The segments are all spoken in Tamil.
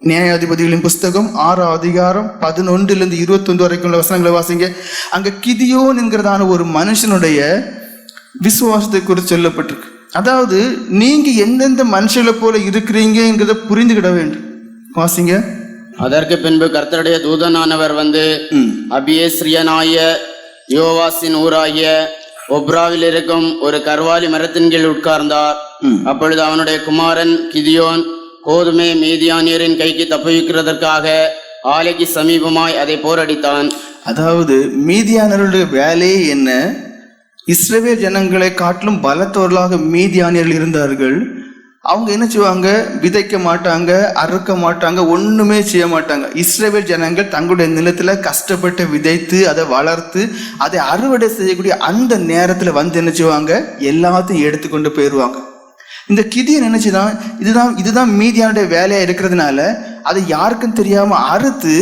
நியாயாதிபதிகளின் புஸ்தகம் ஆறாம் அதிகாரம் பதினொன்றிலிருந்து இருபத்தொன்று வரைக்கும் உள்ள வசனங்களை வாசிங்க. அங்க கிதியோன் என்கிறதான ஒரு மனுஷனுடைய விசுவாசத்தை குறித்து சொல்லப்பட்டிருக்கு. அதாவது நீங்க எந்தெந்த மனுஷங்களை போல இருக்கிறீங்கிறத புரிந்துகிட வேண்டும். வாசிங்க. அதற்கு பின்பு கர்த்தருடைய தூதனானவர் வந்து அபியேஸ்ரியனாய யோவாசின் ஊராகிய ஒப்ராவில் இருக்கும் ஒரு கர்வாலி மரத்தின் கீழ் உட்கார்ந்தார். அப்பொழுது அவனுடைய குமாரன் கிதியோன் கோதுமை மீதியானியரின் கைக்கு தப்புவிக்கிறதற்காக ஆலைக்கு சமீபமாய் அதை போரடித்தான். அதாவது மீதியானருடைய வேலையே என்ன? இஸ்ரவேல் ஜனங்களை காட்டிலும் பலத்தோர்களாக மீதியானியர்கள் இருந்தார்கள். அவங்க என்ன செய்வாங்க? விதைக்க மாட்டாங்க அறுக்க மாட்டாங்க ஒண்ணுமே செய்ய மாட்டாங்க. இஸ்ரவேல் ஜனங்கள் தங்களுடைய நிலத்துல கஷ்டப்பட்டு விதைத்து அதை வளர்த்து அதை அறுவடை செய்யக்கூடிய அந்த நேரத்துல வந்து என்ன செய்வாங்க? எல்லாத்தையும் எடுத்துக்கொண்டு போயிடுவாங்க இந்த கிதியன் நினைச்சுதான் இதுதான் இதுதான் மீதியானுடைய வேலையா இருக்கிறதுனால அதை யாருக்கும் தெரியாம அறுத்து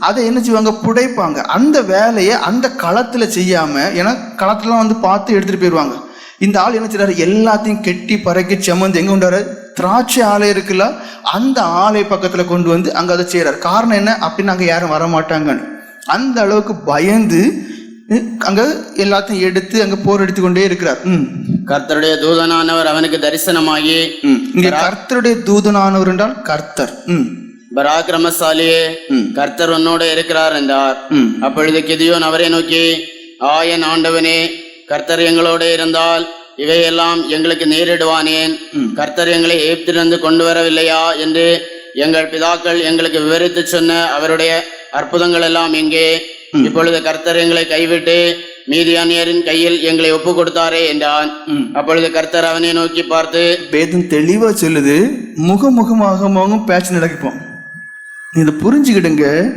அதை என்ன செய்வாங்க? புடைப்பாங்க. அந்த வேலையை அந்த களத்துல செய்யாம ஏன்னா களத்துலாம் வந்து பார்த்து எடுத்துட்டு போயிடுவாங்க இந்த ஆள் என்ன செய்றாரு? எல்லாத்தையும் கெட்டி பறக்கி செமந்து எங்க கொண்டாரு? திராட்சை ஆலை இருக்குல்ல அந்த ஆலை பக்கத்துல கொண்டு வந்து அங்க அதை செய்யறாரு காரணம் என்ன? அப்படின்னு அங்க யாரும் வர மாட்டாங்கன்னு அந்த அளவுக்கு பயந்து அங்க எல்லாத்தையும் எடுத்து அங்க போர் எடுத்து கொண்டே இருக்கிறார் கர்த்தருடைய தூதனானவர் அவனுக்கு தரிசனமாகி ம். இங்க கர்த்தருடைய தூதனானவர் என்றால் கர்த்தர். ம். பராக்கிரமசாலியே. கர்த்தர் உன்னோடு இருக்கிறார் என்றார். அப்பொழுது கிதியோன் அவரை நோக்கி ஆயன் ஆண்டவனே கர்த்தர் எங்களோடு இருந்தால் இவையெல்லாம் எங்களுக்கு நேரிடுவானேன். கர்த்தர் எங்களை ஏப்திலிருந்து கொண்டு வரவில்லையா என்று எங்கள் பிதாக்கள் எங்களுக்கு விவரித்து சொன்ன அவருடைய அற்புதங்கள் எல்லாம் எங்கே இப்பொழுது கர்த்தர் எங்களை கைவிட்டு மீதியானியரின் கையில் எங்களை ஒப்பு கொடுத்தாரே என்றான் அப்பொழுது கர்த்தர் அவனை நோக்கி பார்த்து வேதம் தெளிவா சொல்லுது முகமுகமாக முகம் பேச்சு நடக்கப்போம். இதை புரிஞ்சுக்கிடுங்க.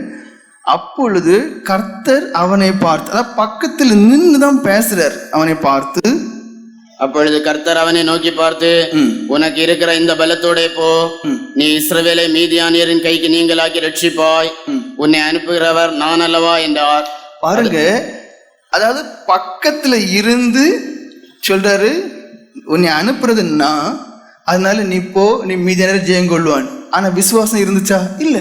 அப்பொழுது கர்த்தர் அவனை பார்த்து அதாவது பக்கத்தில் நின்று தான் பேசுறார் அவனை பார்த்து அப்பொழுது கர்த்தர் அவனை நோக்கி பார்த்து. உனக்கு இருக்கிற இந்த பலத்தோடே போ. நீ இஸ்ரவேலை மீதியானியரின் கைக்கு நீங்களாக்கி ரட்சிப்பாய். உன்னை அனுப்புகிறவர் நான் அல்லவா? என்றார். பாருங்க. அதாவது பக்கத்துல இருந்து சொல்றாரு உன்னை அனுப்புறது நான். அதனால நீ போ நீ மீதி நேரம் ஜெயம் கொள்வான். ஆனா விசுவாசம் இருந்துச்சா? இல்ல.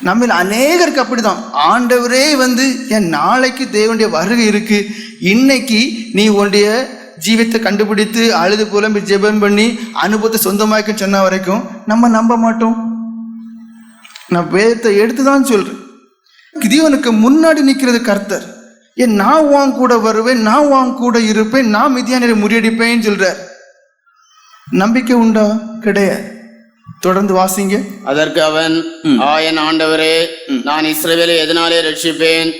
நம்ம அநேகருக்கு அப்படிதான். ஆண்டவரே வந்து என் நாளைக்கு தேவனுடைய வருகை இருக்கு. இன்னைக்கு நீ உன்னுடைய ஜீவித்தை கண்டுபிடித்து அழுது புலம்பி ஜெபம் பண்ணி அனுபவத்தை சொந்தமாக்க சொன்ன வரைக்கும் நம்ம நம்ப மாட்டோம். நான் வேதத்தை எடுத்து தான் சொல்றேன். கிதியோனுக்கு முன்னாடி நிற்கிறது கர்த்தர். ஏன் நான் உன் கூட வருவேன் நான் உன் கூட இருப்பேன் நான் மிதியானரை முறியடிப்பேன்னு சொல்றார். நம்பிக்கை உண்டா? கிடையாது. தொடர்ந்து வாசிங்க. அதற்கு அவன் ஆயன் ஆண்டவரே நான் இஸ்ரவேலை எதனாலே ரட்சிப்பேன்?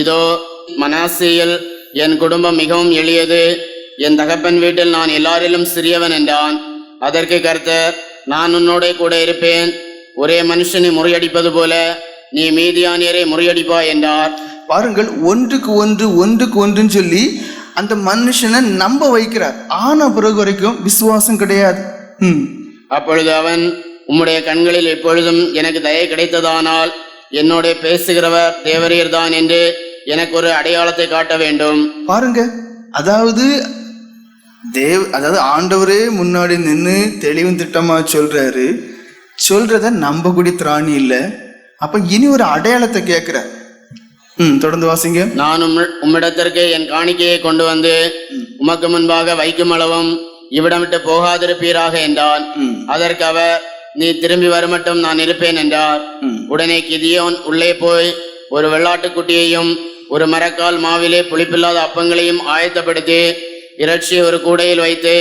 இதோ மனாசேயில் என் குடும்பம் மிகவும் எளியது. என் தகப்பன் வீட்டில் நான் எல்லாரிலும் சிறியவன் என்றான். அதற்கு கர்த்தர் நான் உன்னோட கூட இருப்பேன். ஒரே மனுஷனை முறியடிப்பது போல நீ மீதியானியரை முறியடிப்பாய் என்றார். பாருங்கள் ஒன்றுக்கு ஒன்று ஒன்றுக்கு ஒன்றுன்னு சொல்லி அந்த மனுஷனை நம்ப வைக்கிறார். ஆன பிறகு வரைக்கும் விசுவாசம் கிடையாது. ம். அப்பொழுது அவன் உம்முடைய கண்களில் எப்பொழுதும் எனக்கு தயை கிடைத்ததானால் என்னோட பேசுகிறவர் தேவரீர் தான் என்று எனக்கு ஒரு அடையாளத்தை காட்ட வேண்டும். பாருங்க அதாவது தேவ் அதாவது ஆண்டவரே முன்னாடி நின்று தெளிவும் திட்டமா சொல்றாரு. சொல்றத நம்பக்கூடிய திராணி இல்லை. அப்ப இனி ஒரு அடையாளத்தை கேட்கிறார் ம் தொடர்ந்து வாசிங்க. நான் உம் உம்மிடத்திற்கு என் காணிக்கையை கொண்டு வந்து உமக்கு முன்பாக வைக்கும் அளவும் இவ்விடம் விட்டு போகாதிருப்பீராக என்றான். அதற்கு அவர் நீ திரும்பி வரமட்டும் நான் இருப்பேன் என்றார். உடனே கிதியோன் உள்ளே போய் ஒரு வெள்ளாட்டுக்குட்டியையும் ஒரு மரக்கால் மாவிலே புளிப்பில்லாத அப்பங்களையும் ஆயத்தப்படுத்தி இறைச்சியை ஒரு கூடையில் வைத்து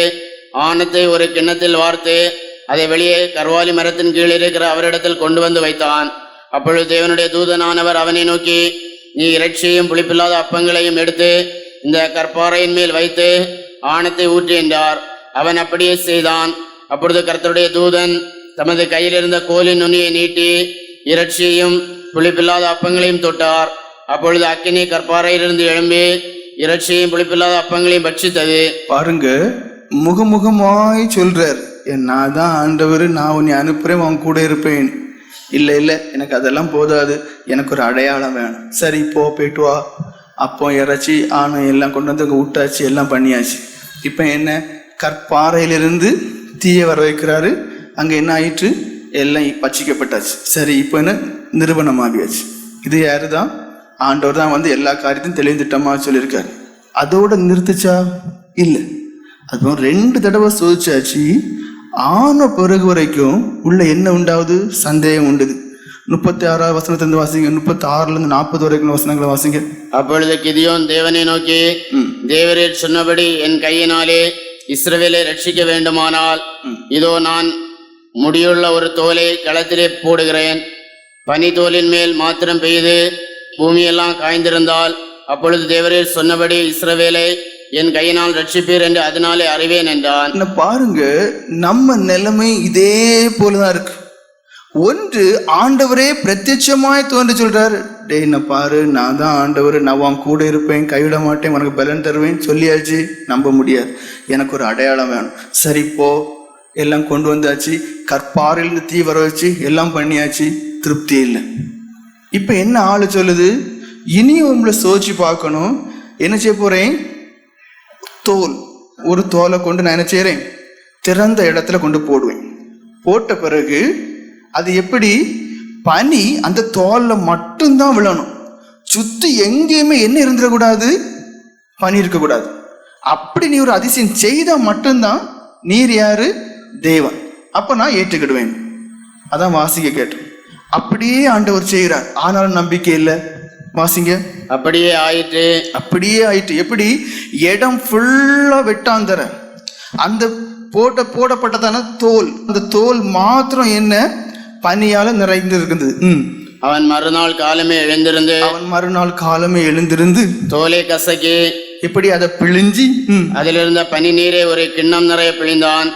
ஆணத்தை ஒரு கிண்ணத்தில் வார்த்து அதை வெளியே கர்வாலி மரத்தின் கீழ் இருக்கிற அவரிடத்தில் கொண்டு வந்து வைத்தான். அப்பொழுது தேவனுடைய தூதனானவர் அவனை நோக்கி நீ இறைச்சியையும் புளிப்பில்லாத அப்பங்களையும் எடுத்து இந்த கற்பாறையின் மேல் வைத்து ஆணத்தை ஊற்றி என்றார். அவன் அப்படியே செய்தான். அப்பொழுது கர்த்தருடைய தூதன் தமது கையில் இருந்த கோலின் நுனியை நீட்டி இறைச்சியையும் புளிப்பில்லாத அப்பங்களையும் தொட்டார். அப்பொழுது அக்கினி கற்பாறையிலிருந்து எழும்பி இறைச்சியும் புளிப்பில்லாத அப்பங்களையும் பட்சித்தது. பாருங்க முகமுகமாய் சொல்றார். நான் தான் ஆண்டவர் நான் உன்னை அனுப்புறேன் உன் கூட இருப்பேன். இல்லை இல்லை எனக்கு அதெல்லாம் போதாது. எனக்கு ஒரு அடையாளம் வேணும். சரி போ போயிட்டு வா. அப்போ இறைச்சி ஆணை எல்லாம் கொண்டு வந்து அங்கே விட்டாச்சு எல்லாம் பண்ணியாச்சு. இப்போ என்ன? கற்பாறையிலிருந்து தீயை வர வைக்கிறாரு. அங்கே என்ன ஆயிற்று? எல்லாம் பச்சிக்கப்பட்டாச்சு சரி இப்போ என்ன? நிறுவனம் ஆகியாச்சு இது யாரு தான் ஆண்டவர் தான் வந்து எல்லா காரியத்தையும் தெளிவு திட்டமாக சொல்லியிருக்காரு. அதோட நிறுத்துச்சா? இல்லை. அது ரெண்டு தடவை சோதிச்சாச்சு ஆன பிறகு வரைக்கும் உள்ள என்ன உண்டாவது சந்தேகம் உண்டுது. முப்பத்தி ஆறாவது வசனத்திலிருந்து வாசிங்க. முப்பத்தி ஆறுலேருந்து நாற்பது வரைக்கும் வசனங்களை வாசிங்க. அப்பொழுது கிதியோன் தேவனை நோக்கி தேவரீர் சொன்னபடி என் கையினாலே இஸ்ரவேலை ரட்சிக்க வேண்டுமானால் இதோ நான் முடியுள்ள ஒரு தோலை களத்திலே போடுகிறேன். பனி தோலின் மேல் மாத்திரம் பெய்து பூமியெல்லாம் காய்ந்திருந்தால் அப்பொழுது தேவரீர் சொன்னபடி இஸ்ரவேலை என் கையினால் ரட்சிப்பீர் என்று அதனாலே அறிவேன் என்றான். என்ன பாருங்க நம்ம நிலைமை இதே போலதான் இருக்கு. ஒன்று ஆண்டவரே பிரத்யட்சமாய் தோன்றி சொல்றாரு. டேய் என்ன பாரு நான் தான் ஆண்டவர். நான் உன் கூட இருப்பேன். கைவிட மாட்டேன். உனக்கு பலன் தருவேன். சொல்லியாச்சு. நம்ப முடியாது. எனக்கு ஒரு அடையாளம் வேணும். சரி போ. எல்லாம் கொண்டு வந்தாச்சு. கற்பாறையிலிருந்து தீ வர வச்சு எல்லாம் பண்ணியாச்சு. திருப்தி இல்லை. இப்போ என்ன ஆளு சொல்லுது? இனியும் உங்களை சோதிச்சு பார்க்கணும். என்ன செய்ய போறேன்? தோல். ஒரு தோலை கொண்டு நான் என்ன செய்கிறேன் திறந்த இடத்துல கொண்டு போடுவேன். போட்ட பிறகு அது எப்படி? பனி அந்த தோல்ல மட்டும்தான் விழணும். சுத்தி எங்கேயுமே என்ன இருந்துடக்கூடாது? பனி இருக்கக்கூடாது. அப்படி நீ ஒரு அதிசயம் செய்தா மட்டும்தான் நீர் யாரு? தேவன். அப்ப நான் ஏற்றுக்கிடுவேன். அதான் வாசிக்க கேட்டேன் அப்படியே ஆண்டவர் செய்கிறார். ஆனாலும் நம்பிக்கை இல்லை. வாசிங்க. அப்படியே ஆயிற்று. அப்படியே ஆயிட்டு எப்படி? இடம் ஃபுல்லா வெட்டாந்தர. அந்த போட்ட போடப்பட்டதான தோல். அந்த தோல் மாத்திரம் என்ன? பனியால நிறைந்து இருக்குது. ம். அவன் மறுநாள் காலமே எழுந்திருந்து அவன் மறுநாள் காலமே எழுந்திருந்து தோலை கசக்கி எப்படி அதை பிழிஞ்சி அதிலிருந்த பனி நீரை ஒரு கிண்ணம் நிறைய பிழிந்தான்.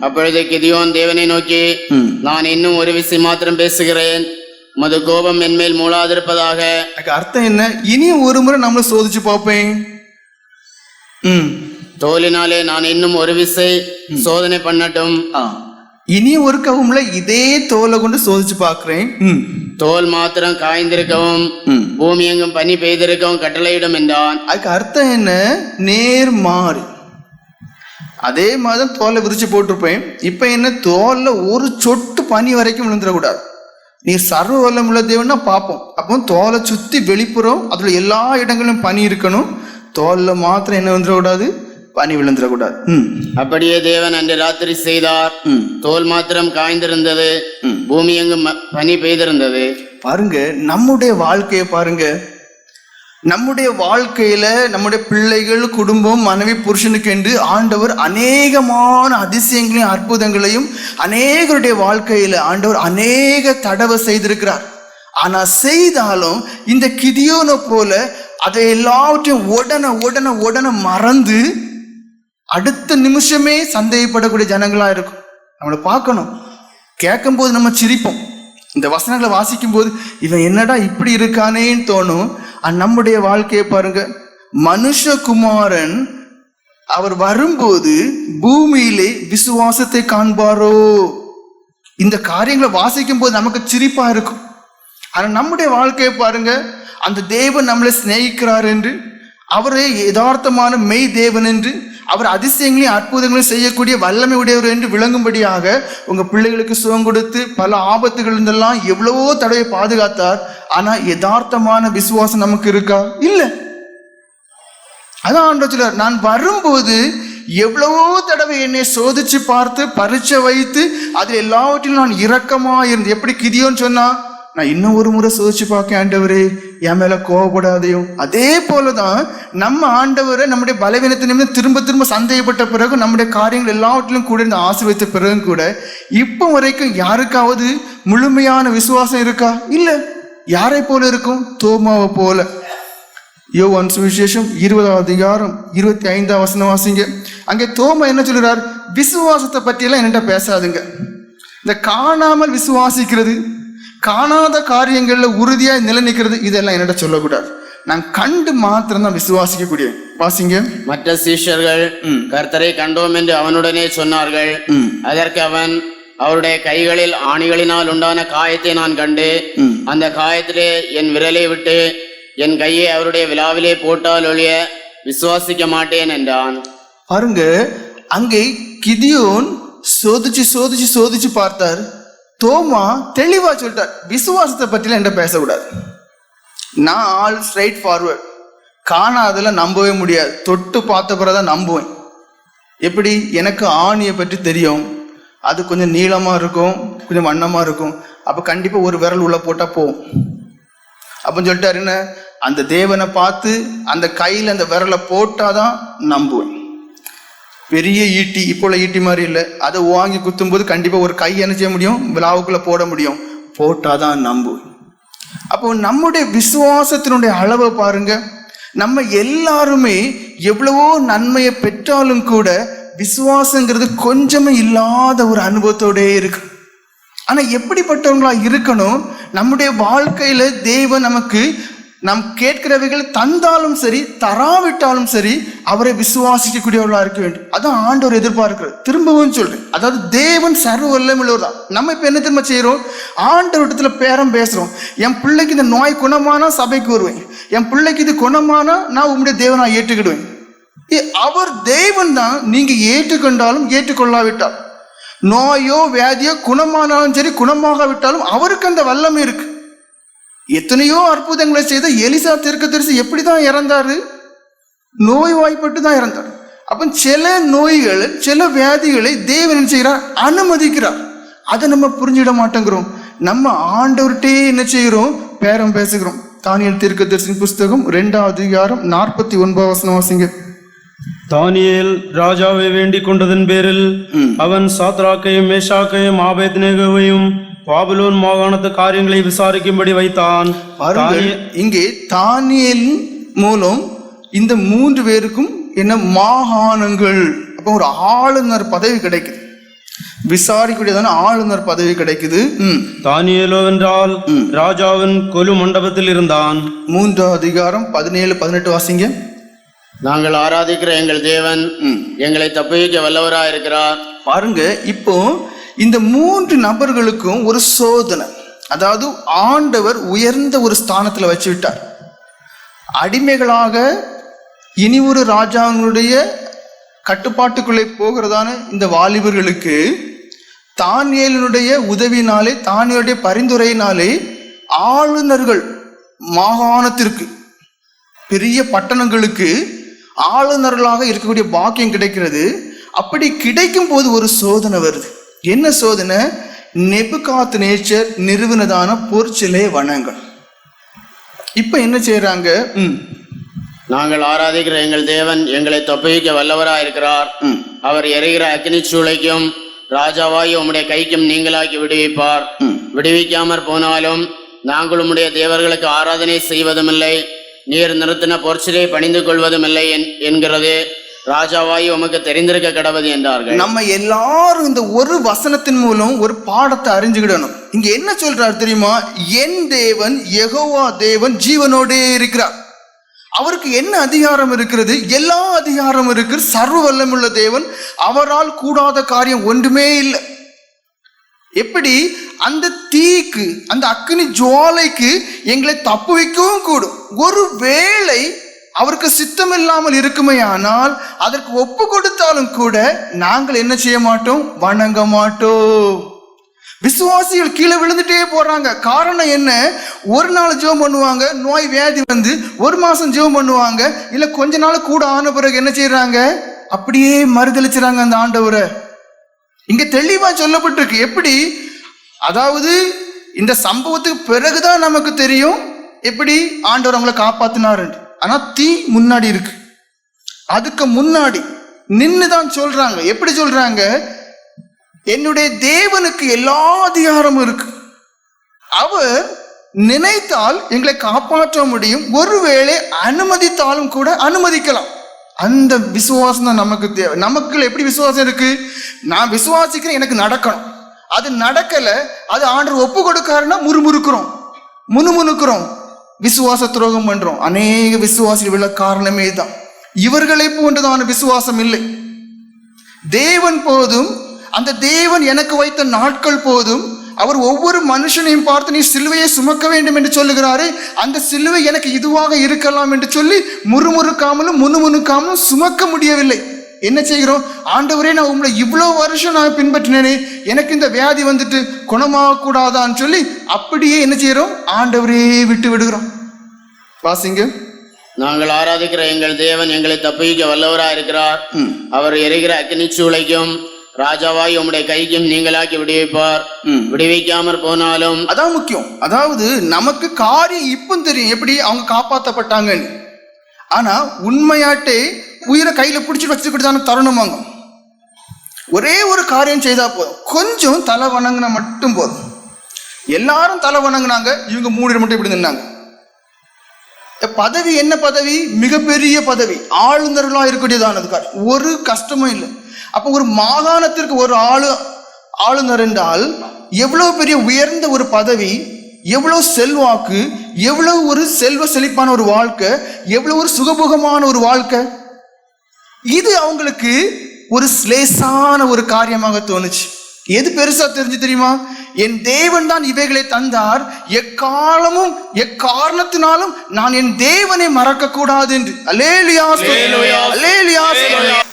அப்பொழுது கிதியோன் தேவனை நோக்கி நான் இன்னும் ஒரு விசை மாத்திரம் பேசுகிறேன். உமது கோபம் என்மேல் மூளாதிருப்பதாக அர்த்தம் என்ன? இனியும் ஒரு முறை நம்மள சோதிச்சு பார்ப்பேன். ம். தோலினாலே நான் இன்னும் ஒரு விசை சோதனை பண்ணட்டும். இனியும் ஒரு கவும்ல இதே தோலை கொண்டு சோதிச்சு பார்க்கிறேன். ம். தோல் மாத்திரம் காய்ந்திருக்கவும் பூமி எங்கும் பனி பெய்திருக்கவும் கட்டளையிடும் என்றான். அதுக்கு அர்த்தம் என்ன? நேர் மாறு. அதே மாதிரி தோலை விரிச்சு போட்டிருப்பேன். இப்போ என்ன? தோல்ல ஒரு சொட்டு பனி வரைக்கும் விழுந்துடக்கூடாது. நீ சர்வ வல்லமுள்ள தேவன்னா பார்ப்போம். அப்போ தோலை சுத்தி வெளிப்புறம் அதுல எல்லா இடங்களிலும் பனி இருக்கணும். தோல்ல மாத்திரம் என்ன வந்துடக்கூடாது பனி விழுந்துடக்கூடாது. அப்படியே தேவன் அன்று ராத்திரி செய்தார். தோல் மாத்திரம் காய்ந்திருந்தது. பூமி எங்கும் பனி பெய்திருந்தது. பாருங்க நம்முடைய வாழ்க்கையை பாருங்க. நம்முடைய வாழ்க்கையில நம்முடைய பிள்ளைகள் குடும்பம் மனைவி புருஷனுக்கு என்று ஆண்டவர் அநேகமான அதிசயங்களையும் அற்புதங்களையும் அநேகருடைய வாழ்க்கையில ஆண்டவர் அநேக தடவை செய்திருக்கிறார். ஆனா செய்தாலும் இந்த கிதியோனை போல அதை எல்லாவற்றையும் உடனே உடனே உடனே மறந்து அடுத்த நிமிஷமே சந்தேகப்படக்கூடிய ஜனங்களா இருக்கும். நம்மளை பார்க்கணும். கேட்கும்போது நம்ம சிரிப்போம். இந்த வசனங்களை வாசிக்கும் போது இவன் என்னடா இப்படி இருக்கானேன்னு தோணும். நம்முடைய வாழ்க்கையை பாருங்க. மனுஷகுமாரன் அவர் வரும்போது பூமியிலே விசுவாசத்தை காண்பாரோ? இந்த காரியங்களை வாசிக்கும் போது நமக்கு சிரிப்பா இருக்கும். ஆனா நம்முடைய வாழ்க்கையை பாருங்க. அந்த தேவன் நம்மளை சிநேகிக்கிறார் என்று அவரே யதார்த்தமான மெய் தேவன் என்று அவர் அதிசயங்களையும் அற்புதங்களையும் செய்யக்கூடிய வல்லமை உடையவர் என்று விளங்கும்படியாக உங்கள் பிள்ளைகளுக்கு சுகம் கொடுத்து பல ஆபத்துகள் இருந்தெல்லாம் எவ்வளவோ தடவை பாதுகாத்தார். ஆனால் யதார்த்தமான விசுவாசம் நமக்கு இருக்கா? இல்லை. அதான் ஆண்டவர் சொல்றார் நான் வரும்போது எவ்வளவோ தடவை என்னை சோதிச்சு பார்த்து பரீட்சை வைத்து அதில் எல்லாவற்றிலும் நான் இரக்கமாக இருந்து எப்படி கிதியோன்னு சொன்னா நான் இன்னும் ஒரு முறை சோதிச்சு பார்க்க ஆண்டவரே. என் மேல கோவப்படாதையும் அதே போலதான் நம்ம ஆண்டவரை நம்முடைய பலவீனத்தை நிமித்தம் திரும்ப திரும்ப சந்தேகப்பட்ட பிறகு நம்முடைய காரியங்கள் எல்லாவற்றிலும் கூட இந்த ஆசை வைத்த பிறகும் கூட இப்போ வரைக்கும் யாருக்காவது முழுமையான விசுவாசம் இருக்கா? இல்ல. யாரை போல இருக்கும்? தோமாவை போல. யோவான் சுவிசேஷம் இருபதாவது அதிகாரம் இருபத்தி ஐந்தாம் வசனம் வாசிங்க. அங்கே தோமா என்ன சொல்கிறார் விசுவாசத்தை பற்றியெல்லாம் என்கிட்ட பேசாதுங்க. இந்த காணாமல் விசுவாசிக்கிறது காணாத காரியங்கள்ல உறுதியா நிலை நிற்கிறது இதெல்லாம் என்னிட்ட சொல்லக்கூடாது. நான் கண்டு மாத்திரம் தான் விசுவாசிக்கக்கூடிய வாசிங்க. மற்ற சீஷர்கள் கர்த்தரை கண்டோம் என்று அவனுடனே சொன்னார்கள். அதற்கு அவன் அவருடைய கைகளில் ஆணிகளினால் உண்டான காயத்தை நான் கண்டு. அந்த காயத்திலே என் விரலை விட்டு என் கையை அவருடைய விழாவிலே போட்டால் ஒழிய விசுவாசிக்க மாட்டேன் என்றான். பாருங்க அங்கே கிதியோன் சோதிச்சு சோதிச்சு சோதிச்சு பார்த்தார். தோமா தெளிவா சொல்லிட்டார். விசுவாசத்தை பற்றிலாம் என்கிட்ட பேசக்கூடாது. நான் ஆல் ஸ்ட்ரைட் ஃபார்வர்ட் காணாதல நம்பவே முடியாது. தொட்டு பார்த்த பிறகுதான் நம்புவேன். எப்படி? எனக்கு ஆணியை பற்றி தெரியும். அது கொஞ்சம் நீளமாக இருக்கும் கொஞ்சம் வண்ணமாக இருக்கும். அப்போ கண்டிப்பாக ஒரு விரல் உள்ள போட்டால் போகும். அப்படின்னு சொல்லிட்டாரு என்ன? அந்த தேவனை பார்த்து அந்த கையில் அந்த விரலை போட்டாதான் நம்புவேன். பெரிய ஈட்டி இப்போ உள்ள ஈட்டி மாதிரி இல்லை. அதை வாங்கி குத்தும்போது கண்டிப்பாக ஒரு கை என்ன செய்ய முடியும்? விழாவுக்குள்ளே போட முடியும். போட்டால் தான் நம்பு. அப்போ நம்முடைய விசுவாசத்தினுடைய அளவை பாருங்க. நம்ம எல்லாருமே எவ்வளவோ நன்மையை பெற்றாலும் கூட விசுவாசங்கிறது கொஞ்சமே இல்லாத ஒரு அனுபவத்தோடே இருக்கு. ஆனால் எப்படிப்பட்டவங்களா இருக்கணும்? நம்முடைய வாழ்க்கையில தேவன் நமக்கு நாம் கேட்கிறவைகள் தந்தாலும் சரி தராவிட்டாலும் சரி அவரை விசுவாசிக்கக்கூடியவர்களாக இருக்க வேண்டும். அதான் ஆண்டவர் எதிர்பார்க்கிறது. திரும்பவும் சொல்றேன். அதாவது தேவன் சர்வ வல்லமுள்ளவர் தான். நம்ம இப்போ என்ன திரும்ப செய்கிறோம் ஆண்டவரிடத்துல பேரம் பேசுகிறோம் என் பிள்ளைக்கு இந்த நோய் குணமானா சபைக்கு வருவேன். என் பிள்ளைக்கு இது குணமானா நான் உங்களுடைய தேவனை ஏற்றுக்கிடுவேன். அவர் தெய்வன் தான் நீங்க ஏற்றுக்கொண்டாலும் ஏற்றுக்கொள்ளாவிட்டால். நோயோ வியாதியோ குணமானாலும் சரி குணமாகாவிட்டாலும் அவருக்கு அந்த வல்லமை இருக்கு. எத்தனையோ அற்புதங்களை செய்த எலிசா தீர்க்கதரிசி எப்படி தான் இறந்தாரு? நோய் வாய்ப்பட்டு தான் இறந்தார். அப்ப சில நோய்கள் சில வியாதிகளை தேவன் செய்கிறார்? அனுமதிக்கிறார். அதை நம்ம புரிஞ்சிட மாட்டேங்கிறோம். நம்ம ஆண்டவர்கிட்டே என்ன செய்கிறோம்? பேரம் பேசுகிறோம். தானியல் தீர்க்கதரிசி புஸ்தகம் ரெண்டாவது அதிகாரம் நாற்பத்தி ஒன்பது வசனம் வாசிங்க. தானியேல் ராஜாவை வேண்டிக் கொண்டதன் பேரில் அவன் சாத்ராக்கையும் மேஷாக்கையும் ஆபேத்நேகவையும் பாபிலோன் மாகாணத்து காரியங்களை விசாரிக்கும்படி வைத்தான். இங்கே தானியல் மூலம் இந்த மூன்று பேருக்கும் என்ன மாகாணங்கள்? அப்போ ஒரு ஆளுநர் பதவி கிடைக்குது. விசாரிக்கூடியதான ஆளுநர் பதவி கிடைக்குது. ம். தானியேலோ என்றால் ராஜாவின் கொலு மண்டபத்தில் இருந்தான். மூன்றாவது அதிகாரம் பதினேழு பதினெட்டு வாசிங்க. நாங்கள் ஆராதிக்கிற எங்கள் தேவன் எங்களை தப்புவிக்க வல்லவராய் இருக்கிறார் பாருங்க இப்போ இந்த மூன்று நபர்களுக்கும் ஒரு சோதனை. அதாவது ஆண்டவர் உயர்ந்த ஒரு ஸ்தானத்தில் வச்சு விட்டார். அடிமைகளாக இனி ஒரு ராஜாவினுடைய கட்டுப்பாட்டுக்குள்ளே போகிறதான இந்த வாலிபர்களுக்கு தானியலினுடைய உதவினாலே தானியலுடைய பரிந்துரையினாலே ஆளுநர்கள் மாகாணத்திற்கு பெரிய பட்டணங்களுக்கு ஆளுநர்களாக இருக்கக்கூடிய பாக்கியம் கிடைக்கிறது. அப்படி கிடைக்கும் போது ஒரு சோதனை வருது. என்ன சோதனை? நெபுகாத் நேச்சர் நிறுவனதான பொற்சிலை வனங்கள் இப்ப என்ன செய்யறாங்க ம். நாங்கள் ஆராதிக்கிற எங்கள் தேவன் எங்களை தப்புவிக்க வல்லவராய் இருக்கிறார் அவர் எரிகிற அக்கினி சூளைக்கும் ராஜாவாய் உம்முடைய கைக்கும் நீங்களாக்கி விடுவிப்பார். விடுவிக்காமற் போனாலும் நாங்கள் உம்முடைய தேவர்களுக்கு ஆராதனை செய்வதுமில்லை. நீர் நிறுத்தின பொற்சிலை பணிந்து கொள்வதுமில்லை என்- என்கிறது. ராஜாவாய் உமக்கு தெரிந்திருக்க கடவுது என்றார்கள். நம்ம எல்லாரும் இந்த ஒரு வசனத்தின் மூலம் ஒரு பாடத்தை அறிஞ்சுக்கிடணும். இங்க என்ன சொல்றாரு தெரியுமா? என் தேவன் எகோவா தேவன் ஜீவனோடே இருக்கிறார். அவருக்கு என்ன அதிகாரம் இருக்கிறது? எல்லா அதிகாரம் இருக்கு. சர்வ வல்லமுள்ள தேவன். அவரால் கூடாத காரியம் ஒன்றுமே இல்லை. எப்படி? அந்த தீக்கு அந்த அக்னி ஜுவாலைக்கு எங்களை தப்பு வைக்கவும் கூடும். ஒரு வேளை அவருக்கு சித்தம் இல்லாமல் இருக்குமே ஆனால் அதற்கு ஒப்பு கொடுத்தாலும் கூட நாங்கள் என்ன செய்ய மாட்டோம்? வணங்க மாட்டோம். விசுவாசிகள் கீழே விழுந்துட்டே போறாங்க. காரணம் என்ன? ஒரு நாள் ஜெபம் பண்ணுவாங்க நோய் வியாதி வந்து ஒரு மாசம் ஜெபம் பண்ணுவாங்க இல்ல கொஞ்ச நாள் கூட ஆன பிறகு என்ன செய்யறாங்க அப்படியே மறுதளிச்சுறாங்க அந்த ஆண்டவரை. இங்க தெளிவா சொல்லப்பட்டிருக்கு. எப்படி? அதாவது இந்த சம்பவத்துக்கு பிறகுதான் நமக்கு தெரியும். எப்படி? ஆண்டவர் அவங்களை காப்பாத்தினாருன்னு ஆனா தீ முன்னாடி இருக்கு. அதுக்கு முன்னாடி நின்று தான் சொல்றாங்க. எப்படி சொல்றாங்க? என்னுடைய தேவனுக்கு எல்லா அதிகாரமும் இருக்கு. அவர் நினைத்தால் எங்களை காப்பாற்ற முடியும். ஒருவேளை அனுமதித்தாலும் கூட அனுமதிக்கலாம். அந்த விசுவாசம் தான் நமக்கு தேவை. நமக்கு எப்படி விசுவாசம் இருக்கு? நான் விசுவாசிக்கிறேன் எனக்கு நடக்கணும். அது நடக்கல அது ஆண்டவர் ஒப்பு கொடுக்காருன்னா முறுமுறுக்கிறோம். முணுமுணுக்கிறோம். விசுவாச துரோகம் பண்றோம் அநேக விசுவாசிகள் உள்ள காரணமே தான் இவர்களை போன்றதான விசுவாசம் இல்லை தேவன் போதும் அந்த தேவன் எனக்கு வைத்த நாட்கள் போதும் அவர் ஒவ்வொரு மனுஷனையும் பார்த்து நீ சிலுவையை சுமக்க வேண்டும் என்று சொல்லுகிறாரு அந்த சிலுவை எனக்கு இதுவாக இருக்கலாம் என்று சொல்லி முறுமுறுக்காமலும் முணுமுணுக்காமலும் சுமக்க முடியவில்லை. என்ன செய்கிறோம்? ஆண்டவரே நான் உங்களை இவ்வளோ வருஷம் நான் பின்பற்றினேனே எனக்கு இந்த வியாதி வந்துட்டு குணமாக கூடாதான்னு சொல்லி அப்படியே என்ன செய்கிறோம்? ஆண்டவரே விட்டு விடுகிறோம். வாசிங்க. நாங்கள் ஆராதிக்கிற எங்கள் தேவன் எங்களை தப்பிக்க வல்லவராய் இருக்கிறார். அவர் எரிகிற அக்னி சூளைக்கும் ராஜாவாய் உம்முடைய கைக்கும் நீங்களாக்கி விடுவிப்பார். விடுவிக்காமற் போனாலும் அதான் முக்கியம். அதாவது நமக்கு காரியம் இப்போ தெரியும். எப்படி அவங்க காப்பாற்றப்பட்டாங்கன்னு ஆனா உண்மையாட்டே உயிரை கையில பிடிச்சிட்டு வச்சுக்கிட்டு தானே ஒரே ஒரு காரியம் செய்தா போதும். கொஞ்சம் தலை வணங்கினா மட்டும் போதும். எல்லாரும் தலை வணங்கினாங்க. இவங்க மூணு மட்டும் இப்படி நின்னாங்க. பதவி என்ன பதவி? மிகப்பெரிய பதவி. ஆளுநர்களாக இருக்கக்கூடியதானது காரியம் ஒரு கஷ்டமும் இல்லை. அப்போ ஒரு மாகாணத்திற்கு ஒரு ஆளு ஆளுநர் என்றால் எவ்வளவு பெரிய உயர்ந்த ஒரு பதவி எவ்வளவு செல்வாக்கு எவ்வளவு ஒரு செல்வ செழிப்பான ஒரு வாழ்க்கை எவ்வளவு ஒரு சுகபோகமான ஒரு வாழ்க்கை? இது அவங்களுக்கு ஒரு ஸ்லேசான ஒரு காரியமாக தோணுச்சு. எது பெருசா தெரிஞ்சு தெரியுமா? என் தேவன் தான் இவைகளை தந்தார். எக்காலமும் எக்காரணத்தினாலும் நான் என் தேவனை மறக்க கூடாது என்று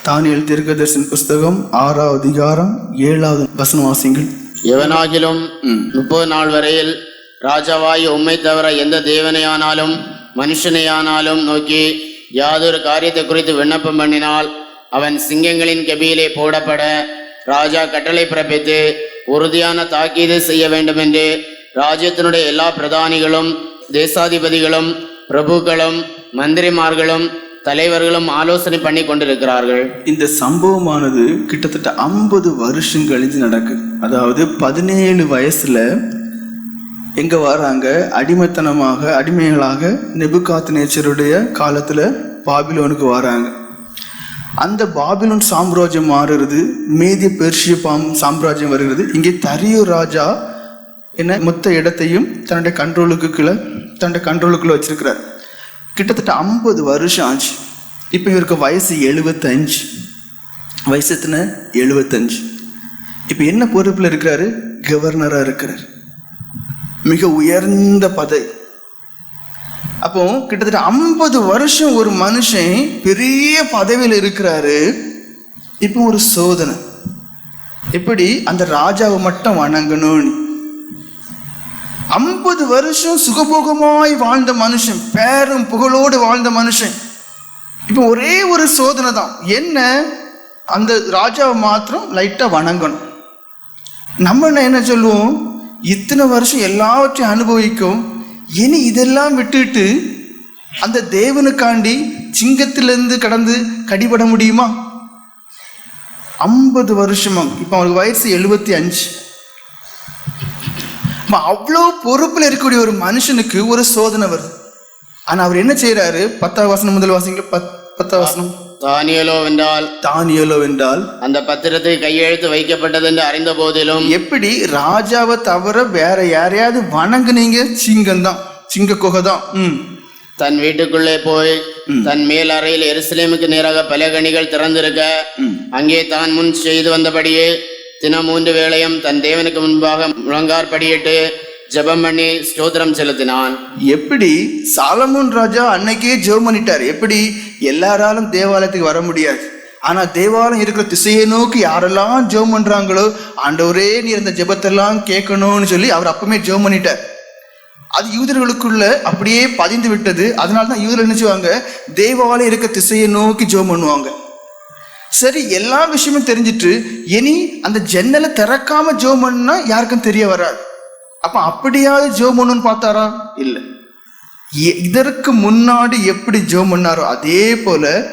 தானியல் தீர்க்கதர்சன் புஸ்தகம் ஆறாவது அதிகாரம் ஏழாவது வாசிங்கள் எவனாகிலும் முப்பது நாள் வரையில் ராஜாவாய் உம்மை தவிர எந்த தேவனையானாலும் மனுஷனையானாலும் நோக்கி யாதொரு காரியத்தை குறித்து விண்ணப்பம் பண்ணினால் அவன் சிங்கங்களின் கெபியிலே போடப்பட ராஜா கட்டளை பிறப்பித்து உறுதியான தாக்கீது செய்ய வேண்டும் என்று ராஜ்யத்தினுடைய எல்லா பிரதானிகளும் தேசாதிபதிகளும் பிரபுக்களும் மந்திரிமார்களும் தலைவர்களும் ஆலோசனை பண்ணி கொண்டிருக்கிறார்கள். இந்த சம்பவமானது கிட்டத்தட்ட ஐம்பது வருஷம் கழிஞ்சு நடக்குது அதாவது பதினேழு வயசுல எங்க வராங்க? அடிமைத்தனமாக அடிமைகளாக நெபுகாத்து நேச்சருடைய காலத்துல பாபிலோனுக்கு வராங்க. அந்த பாபிலோன் சாம்ராஜ்யம் மாறுறது மேதிய பெர்ஷிய பாம் சாம்ராஜ்யம் வருகிறது. இங்கே தரியு ராஜா என்ன மொத்த இடத்தையும் தன்னுடைய கண்ட்ரோலுக்கு கீழே தன்னுடைய கண்ட்ரோலுக்குள்ள வச்சிருக்கிறார். கிட்டத்தட்ட ஐம்பது வருஷம் ஆச்சு. இப்போ இவருக்கு வயசு எழுபத்தஞ்சு வயசு எத்தனை? எழுபத்தஞ்சு இப்போ என்ன பொறுப்பில் இருக்கிறாரு? கவர்னராக இருக்கிறார். மிக உயர்ந்த பதவி. அப்போ கிட்டத்தட்ட ஐம்பது வருஷம் ஒரு மனுஷன் பெரிய பதவியில் இருக்கிறாரு. இப்போ ஒரு சோதனை. எப்படி அந்த ராஜாவை மட்டும் வணங்கணும்னு. ஐம்பது வருஷம் சுகபோகமாய் வாழ்ந்த மனுஷன் பேரும் புகழோடு வாழ்ந்த மனுஷன். இப்போ ஒரே ஒரு சோதனை தான். என்ன? அந்த ராஜாவை மாத்திரம் லைட்டாக வணங்கணும். நம்ம என்ன- என்ன சொல்லுவோம்? இத்தனை வருஷம் எல்லாவற்றையும் அனுபவிக்கும். இனி இதெல்லாம் விட்டுட்டு அந்த தேவனுக்காண்டி சிங்கத்திலிருந்து கடந்து கடிபட முடியுமா? ஐம்பது வருஷமா இப்போ அவனுக்கு வயசு எழுபத்தி அஞ்சு. அவ்வளோ பொறுப்பில் இருக்கக்கூடிய ஒரு மனுஷனுக்கு ஒரு சோதனை வருது. ஆனால் அவர் என்ன செய்கிறாரு பத்தாவது வசனம் முதல் வாசிங்க. பத் பத்தாவது வசனம். தானியலோ வென்றால் தானியலோ என்றால் அந்த பத்திரத்தில் கையெழுத்து வைக்கப்பட்டது என்று அறிந்த போதிலும் எப்படி ராஜாவை தவிர வேற யாரையாவது வணங்குனீங்க? சிங்கம் தான் சிங்க குகை தான் ம். தன் வீட்டுக்குள்ளே போய் தன் மேல் அறையில் எருசலேமுக்கு நேராக பல கனிகள் திறந்திருக்க அங்கே தான் முன் செய்து வந்தபடியே தினம் மூன்று வேளையும் தன் தேவனுக்கு முன்பாக முழங்கார்படியிட்டு ஜபம் பண்ணி ஸ்தோத்திரம் செலுத்தினான். எப்படி சாலமோன் ராஜா அன்னைக்கே ஜெபம் பண்ணிட்டார் எப்படி எல்லாராலும் தேவாலயத்துக்கு வர முடியாது. ஆனா தேவாலயம் இருக்கிற திசையை நோக்கி யாரெல்லாம் ஜெபம் பண்றாங்களோ ஆண்டவரே நீ இருந்த ஜெபத்தெல்லாம் கேட்கணும்னு சொல்லி அவர் அப்பவுமே ஜெபம் பண்ணிட்டார். அது யூதர்களுக்குள்ள அப்படியே பதிந்து விட்டது. அதனால தான் யூதர்கள் நினைச்சுவாங்க தேவாலயம் இருக்க திசையை நோக்கி ஜெபம் பண்ணுவாங்க. சரி எல்லா விஷயமும் தெரிஞ்சிட்டு இனி அந்த ஜன்னலை திறக்காம ஜெபம் பண்ணா யாருக்கும் தெரிய வராது. அப்ப அப்படியாவது ஜோம் பண்ணணும்னு பார்த்தாரா? இல்லை. எ- இதற்கு முன்னாடி எப்படி ஜெபம் பண்ணாரோ அதே போல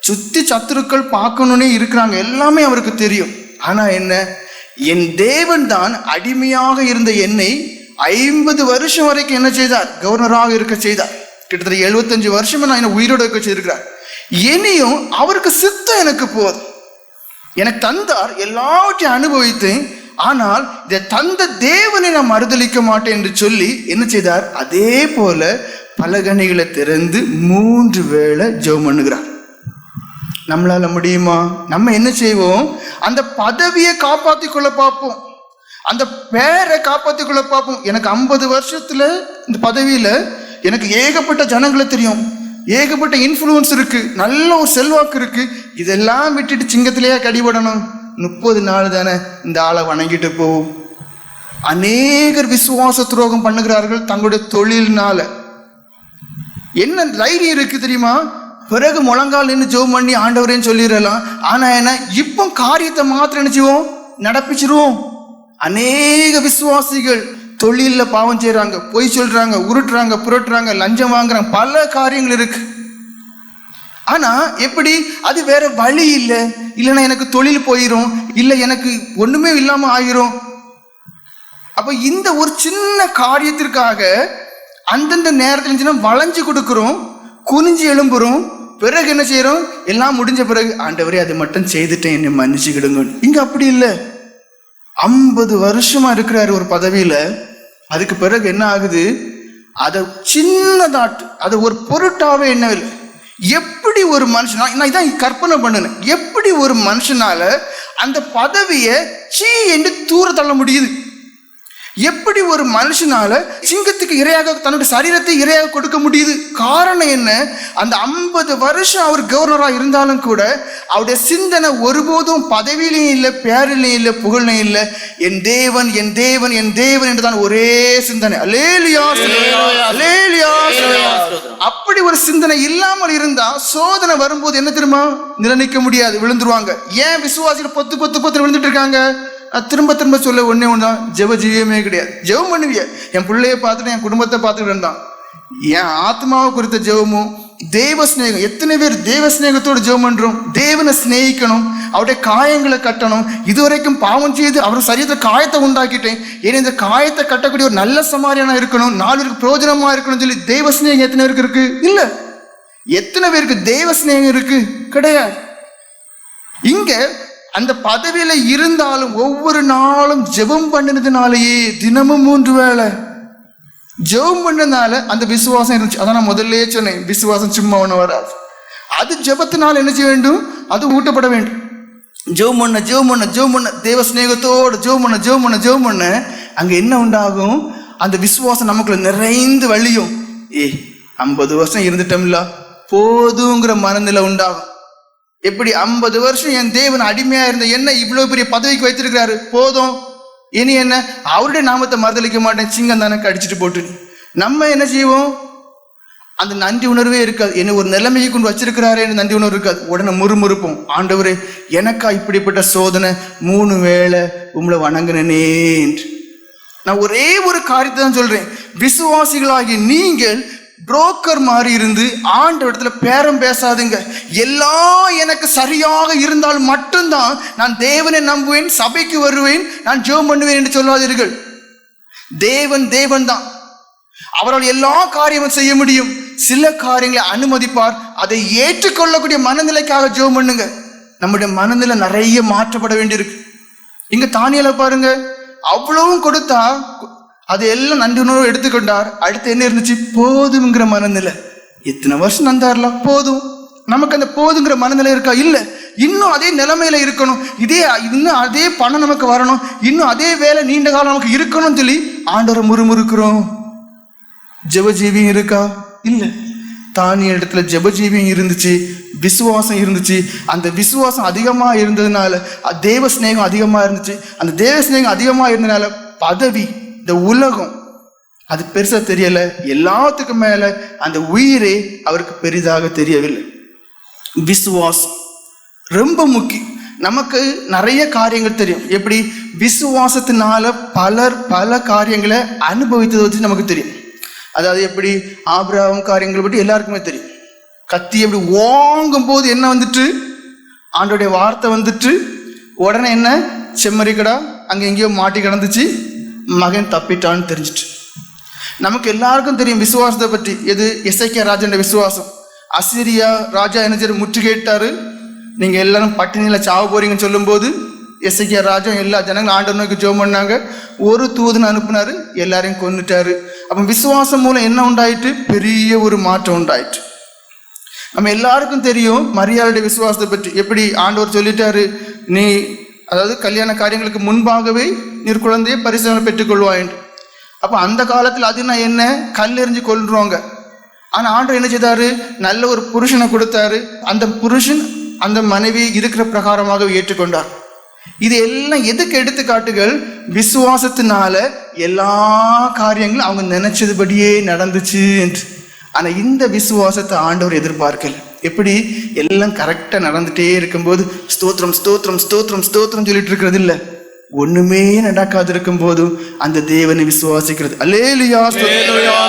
சுத்தி சத்துருக்கள் பார்க்கணுன்னே இருக்கிறாங்க. எல்லாமே அவருக்கு தெரியும். ஆனா என்ன? என் தேவன் தான் அடிமையாக இருந்த என்னை ஐம்பது வருஷம் வரைக்கும் என்ன செய்தார்? கவர்னராக இருக்க செய்தார். கிட்டத்தட்ட எழுபத்தஞ்சு வருஷமா நான் என்ன உயிரோட இருக்க செய்திருக்கிறார். இனியும் அவருக்கு சித்தம் எனக்கு போதும். எனக்கு தந்தார் எல்லாவற்றையும் அனுபவித்தேன். ஆனால் இதை தந்த தேவனை நான் மறுதளிக்க மாட்டேன் என்று சொல்லி என்ன செய்தார்? அதே போல பலகணிகளை திறந்து மூன்று வேளை ஜெபம் பண்ணுகிறார். நம்மளால முடியுமா? நம்ம என்ன செய்வோம்? அந்த பதவியை காப்பாற்றி கொள்ள பார்ப்போம். அந்த பேரை காப்பாற்றி கொள்ள பார்ப்போம். எனக்கு ஐம்பது வருஷத்துல இந்த பதவியில எனக்கு ஏகப்பட்ட ஜனங்களை தெரியும். ஏகப்பட்ட இன்ஃப்ளூயன்ஸ் இருக்கு. நல்ல ஒரு செல்வாக்கு இருக்கு. இதெல்லாம் விட்டுட்டு சிங்கத்திலேயே கடிபடணும் முப்பது நாள் தானே இந்த ஆளை வணங்கிட்டு போவோம். அநேகர் விசுவாச துரோகம் பண்ணுகிறார்கள் தங்களுடைய தொழில்னால. என்ன தைரியம் இருக்கு தெரியுமா? பிறகு முழங்கால் நின்று ஜோம் பண்ணி ஆண்டவரேன்னு சொல்லிடலாம். ஆனா என்ன இப்போ காரியத்தை மாத்திரம் நினைச்சுவோம் நடப்பிச்சிருவோம். அநேக விசுவாசிகள் தொழிலில் பாவம் செய்கிறாங்க பொய் சொல்றாங்க உருட்டுறாங்க புரட்டுறாங்க லஞ்சம் வாங்குறாங்க பல காரியங்கள் இருக்கு. ஆனா எப்படி? அது வேற வழி இல்லை. இல்லைன்னா எனக்கு தொழில் போயிடும் இல்லை எனக்கு ஒண்ணுமே இல்லாம ஆயிரும். அப்ப இந்த ஒரு சின்ன காரியத்திற்காக அந்தந்த நேரத்தில் இருந்துச்சுன்னா வளைஞ்சு கொடுக்குறோம். குனிஞ்சு எழும்புறோம். பிறகு என்ன செய்யறோம்? எல்லாம் முடிஞ்ச பிறகு ஆண்டவரே அதை மட்டும் செய்துட்டேன். என்னை மன்னிச்சுக்கிடுங்க. இங்க அப்படி இல்லை. ஐம்பது வருஷமா இருக்கிறாரு ஒரு பதவியில. அதுக்கு பிறகு என்ன ஆகுது? அதை சின்னதாட்டு அதை ஒரு பொருட்டாவே என்னவில்லை எப்படி ஒரு மனுஷன் நான் நான் இதான் கற்பனை பண்ணினேன். எப்படி ஒரு மனுஷனால அந்த பதவியை சீ என்று தூர தள்ள முடியுது? எப்படி ஒரு மனுஷனால சிங்கத்துக்கு இரையாக தன்னுடைய சரீரத்தை இரையாக கொடுக்க முடியுது? காரணம் என்ன? அந்த ஐம்பது வருஷம் அவர் கவர்னரா இருந்தாலும் கூட அவருடைய சிந்தனை ஒருபோதும் பதவியிலையும் இல்லை பேரிலையும் இல்லை புகழ்லையும் இல்லை. என் தேவன் என் தேவன் என் தேவன் என்றுதான் ஒரே சிந்தனை. அலேலியா அலேலியா அப்படி ஒரு சிந்தனை இல்லாமல் இருந்தா சோதனை வரும்போது என்ன தெரியுமா? நிர்ணயிக்க முடியாது விழுந்துருவாங்க. ஏன் விசுவாசிகள் பொத்து பொத்து பொத்து விழுந்துட்டு இருக்காங்க? திரும்ப திரும்ப சொல்ல ஒன்றே ஒன்று தான் ஜெப ஜீவியமே கிடையாது. ஜெபம் பண்ணுவிய. என் பிள்ளைய பார்த்துட்டு என் குடும்பத்தை பார்த்துட்டு இருந்தான். என் ஆத்மாவை குறித்த ஜெபமும் தேவ ஸ்நேகம் எத்தனை பேர் தேவ ஸ்நேகத்தோடு ஜெபம் பண்ணுறோம் தேவனை சிநேகிக்கணும் அவருடைய காயங்களை கட்டணும். இதுவரைக்கும் பாவம் செய்து அவர் சரீரத்தில் காயத்தை உண்டாக்கிட்டேன். ஏன்னா இந்த காயத்தை கட்டக்கூடிய ஒரு நல்ல சமாரியானா இருக்கணும். நாலு பேருக்கு இருக்கணும் சொல்லி தெய்வ ஸ்நேகம் எத்தனை பேருக்கு இருக்கு? இல்லை. எத்தனை பேருக்கு தெய்வ ஸ்நேகம் இருக்கு? கிடையாது. இங்கே அந்த பதவியில இருந்தாலும் ஒவ்வொரு நாளும் ஜெபம் பண்ணினதுனாலேயே தினமும் மூன்று வேளை. ஜெபம் பண்ணதுனால அந்த விசுவாசம் இருந்துச்சு. அதான் நான் முதல்லயே சொன்னேன் விசுவாசம் சும்மா ஒன்று வராது. அது ஜெபத்தினால் என்ன செய்ய வேண்டும்? அது ஊட்டப்பட வேண்டும். ஜெபம் பண்ண ஜெபம் பண்ண ஜெபம் பண்ண தேவ ஸ்நேகத்தோடு ஜெபம் பண்ண ஜெபம் பண்ண ஜெபம் பண்ண அங்கே என்ன உண்டாகும்? அந்த விசுவாசம் நமக்குள்ள நிறைந்து வழியும். ஏ ஐம்பது வருஷம் இருந்துட்டோம்ல போதுங்கிற மனநிலை உண்டாகும். எப்படி ஐம்பது வருஷம் என் தேவன் அடிமையா இருந்த என்ன இவ்வளவு பெரிய பதவிக்கு வைத்திருக்கிறாரு? போதும். இனி என்ன? அவருடைய நாமத்தை மறுதளிக்க மாட்டேன். சிங்கம் தானே கடிச்சிட்டு போட்டு. நம்ம என்ன செய்வோம்? அந்த நன்றி உணர்வே இருக்காது. என்ன ஒரு நிலைமையை கொண்டு வச்சிருக்கிறாரே நன்றி உணர்வு இருக்காது. உடனே முறுமுறுப்போம். ஆண்டவரே எனக்கா இப்படிப்பட்ட சோதனை? மூணு வேளை உங்களை வணங்கினே நான் ஒரே ஒரு காரியத்தை தான் சொல்றேன். விசுவாசிகளாகி நீங்கள் புரோக்கர் மாதிரி இருந்து ஆண்டவரிடத்துல பேரம் பேசாதுங்க. எல்லாம் எனக்கு சரியாக இருந்தால் மட்டும்தான் நான் தேவனை நம்புவேன் சபைக்கு வருவேன் நான் ஜெபம் பண்ணுவேன் என்று சொல்லாதீர்கள். தேவன் தேவன் தான் அவரால் எல்லா காரியமும் செய்ய முடியும். சில காரியங்களை அனுமதிப்பார். அதை ஏற்றுக்கொள்ளக்கூடிய மனநிலைக்காக ஜெபம் பண்ணுங்க. நம்முடைய மனநிலை நிறைய மாற்றப்பட வேண்டியிருக்கு. இங்க தானியலை பாருங்க. அவ்வளவும் கொடுத்தா அது எல்லாம் நன்றி உணர்வு எடுத்துக்கொண்டார். அடுத்து என்ன இருந்துச்சு? போதுங்கிற மனநிலை. இத்தனை வருஷம் நந்தார்ல? போதும். நமக்கு அந்த போதுங்கிற மனநிலை இருக்கா? இல்ல. இன்னும் அதே நிலைமையில இருக்கணும். இதே இன்னும் அதே பணம் நமக்கு வரணும். இன்னும் அதே வேலை நீண்ட காலம் நமக்கு இருக்கணும்னு சொல்லி ஆண்டவரை முறுமுறுக்கிறோம். ஜெபஜீவியும் இருக்கா? இல்ல. தானிய இடத்துல ஜெபஜீவியம் இருந்துச்சு. விசுவாசம் இருந்துச்சு. அந்த விசுவாசம் அதிகமா இருந்ததுனால தேவ சிநேகம் அதிகமா இருந்துச்சு. அந்த தேவ சிநேகம் அதிகமா இருந்ததுனால பதவி இந்த உலகம் அது பெருசாக தெரியலை. எல்லாத்துக்கும் மேலே அந்த உயிரே அவருக்கு பெரிதாக தெரியவில்லை. விசுவாசம் ரொம்ப முக்கியம். நமக்கு நிறைய காரியங்கள் தெரியும். எப்படி? விசுவாசத்தினால பலர் பல காரியங்களை அனுபவித்ததை வச்சு நமக்கு தெரியும். அதாவது எப்படி? ஆபிரகம் காரியங்களை பற்றி எல்லாருக்குமே தெரியும். கத்தி எப்படி ஓங்கும் போது என்ன வந்துட்டு? ஆண்டோடைய வார்த்தை வந்துட்டு உடனே என்ன? செம்மறிக்கடா அங்கே எங்கேயோ மாட்டி கிடந்துச்சு. மகன் தப்பிட்டான்னு தெரிஞ்சிட்டு நமக்கு எல்லாருக்கும் தெரியும் விசுவாசத்தை பற்றி. எது? எஸ்ஐகே ராஜனுடைய விசுவாசம். அசிரியா ராஜா என்ன செய்ய முற்றுகையிட்டாரு. நீங்கள் எல்லாரும் பட்டினியில் சாவ போறீங்கன்னு சொல்லும்போது எஸ்ஐகே ராஜா எல்லா ஜனங்களும் ஆண்டவர் நோக்கி ஜோம் பண்ணாங்க. ஒரு தூதன் அனுப்புனாரு. எல்லாரையும் கொண்டுட்டாரு அப்போ விசுவாசம் மூலம் என்ன உண்டாயிட்டு? பெரிய ஒரு மாற்றம் உண்டாயிட்டு. நம்ம எல்லாருக்கும் தெரியும் மரியாதையுடைய விசுவாசத்தை பற்றி. எப்படி? ஆண்டவர் சொல்லிட்டாரு நீ அதாவது கல்யாண காரியங்களுக்கு முன்பாகவே நீர் குழந்தையை பரிசோதனை பெற்றுக்கொள்வாய் என்று. அப்போ அந்த காலத்தில் அதுனா என்ன கல் எறிஞ்சு கொள்றோங்க ஆனா ஆண்டவர் என்ன செய்தாரு? நல்ல ஒரு புருஷனை கொடுத்தாரு. அந்த புருஷன் அந்த மனைவி இருக்கிற பிரகாரமாக ஏற்றுக்கொண்டார். இது எல்லாம் எதுக்கு எடுத்துக்காட்டுகள்? விசுவாசத்தினால எல்லா காரியங்களும் அவங்க நினைச்சதுபடியே நடந்துச்சு என்று. ஆனா இந்த விசுவாசத்தை ஆண்டவர் எதிர்பார்க்கல. எப்படி எல்லாம் கரெக்டா நடந்துட்டே இருக்கும்போது ஸ்தோத்திரம் ஸ்தோத்திரம் ஸ்தோத்திரம் ஸ்தோத்திரம் சொல்லிட்டு இருக்கிறது இல்ல ஒண்ணுமே நடக்காது இருக்கும் போதும் அந்த தேவனை விசுவாசிக்கிறது. அல்லேலியா ஸ்தோத்திரம்.